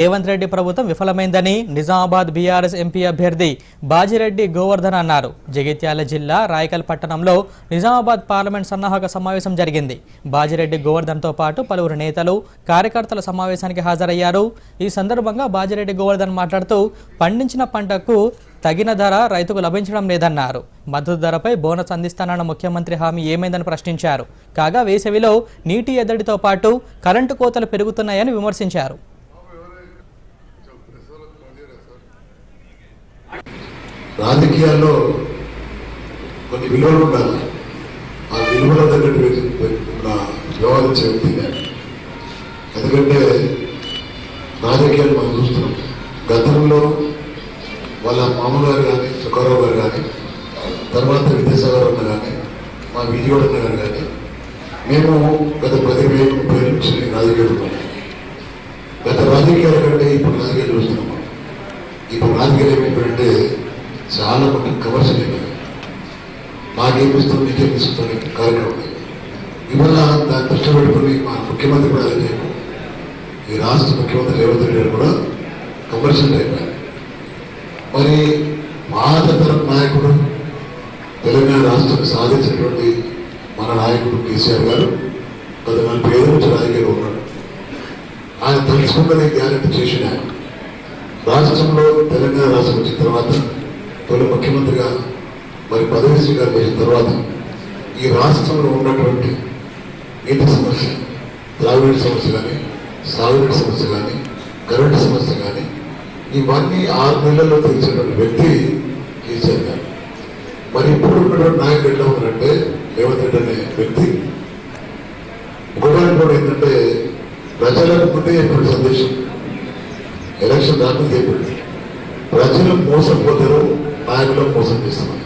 రేవంత్ రెడ్డి ప్రభుత్వం విఫలమైందని Nizamabad BRS MP అభ్యర్థి బాజిరెడ్డి గోవర్ధన్ అన్నారు. జగిత్యాల జిల్లా రాయకల్ పట్టణంలో నిజామాబాద్ పార్లమెంట్ సన్నాహక సమావేశం జరిగింది. బాజిరెడ్డి గోవర్ధన్తో పాటు పలువురు నేతలు కార్యకర్తల సమావేశానికి హాజరయ్యారు. ఈ సందర్భంగా బాజిరెడ్డి గోవర్ధన్ మాట్లాడుతూ పండించిన పంటకు తగిన ధర రైతుకు లభించడం లేదన్నారు. మద్దతు ధరపై బోనస్ అందిస్తానన్న ముఖ్యమంత్రి హామీ ఏమైందని ప్రశ్నించారు. కాగా వేసవిలో నీటి ఎద్దడితో పాటు కరెంటు కోతలు పెరుగుతున్నాయని విమర్శించారు. రాజకీయాల్లో కొన్ని విలువలు ఉండాలి. ఆ విలువల దగ్గర నా వ్యవహరించే వ్యక్తి ఎందుకంటే రాజకీయాలు మనం చూస్తున్నాం. గతంలో వాళ్ళ మామూలు గారు కానీ సుఖారావు గారు కానీ తర్వాత విద్యాసాగర్ అన్న కానీ మా విజయవాడ అన్న గారు కానీ మేము గత పది వేలు ముప్పై ఏళ్ళ నుంచి రాజకీయాలు ఉన్నాం. గత రాజకీయాల కంటే ఇప్పుడు రాజకీయాలు చూస్తున్నాం. ఇప్పుడు రాజకీయాలు ఏమిటంటే చాలా మంది కమర్షియల్ లేదు మాకేమిస్తాం నీకేమిస్తాం కార్యక్రమం ఇవాళ దాన్ని దృష్టి పెట్టుకుని మా ముఖ్యమంత్రి కూడా అదే ఈ రాష్ట్ర ముఖ్యమంత్రి రేవంత్ రెడ్డి గారు కూడా కమర్షియల్ అయిపోయారు మరి పాతతరం నాయకుడు తెలంగాణ రాష్ట్రం సాధించినటువంటి మన నాయకుడు కేసీఆర్ గారు గత నలభై ఏళ్ళ నుంచి రాజకీయాలు ఉన్నాడు ఆయన తెలుసుకున్నది గ్యారెంటీ చేసిన రాష్ట్రంలో తెలంగాణ రాష్ట్రం వచ్చిన తర్వాత తొలి ముఖ్యమంత్రిగా మరి పదవి గారు చేసిన తర్వాత ఈ రాష్ట్రంలో ఉన్నటువంటి నీటి సమస్య త్రాగునీటి సమస్య కానీ సాగునీటి సమస్య కానీ కరెంటు సమస్య కానీ ఇవన్నీ ఆరు నెలల్లో తెలిసినటువంటి వ్యక్తి కేసీఆర్ గారు. మరి ఇప్పుడు ఉన్నటువంటి నాయకుడు ఎట్లా ఉన్నారంటే రేవంత్ రెడ్డి అనే వ్యక్తి. ఇంకొకటి కూడా ఏంటంటే ప్రజలకు ముందే చెప్పిన సందేశం. ఎలక్షన్ రాకుండా చెప్పండి ప్రజలు మోసపోతారు Bible was in this.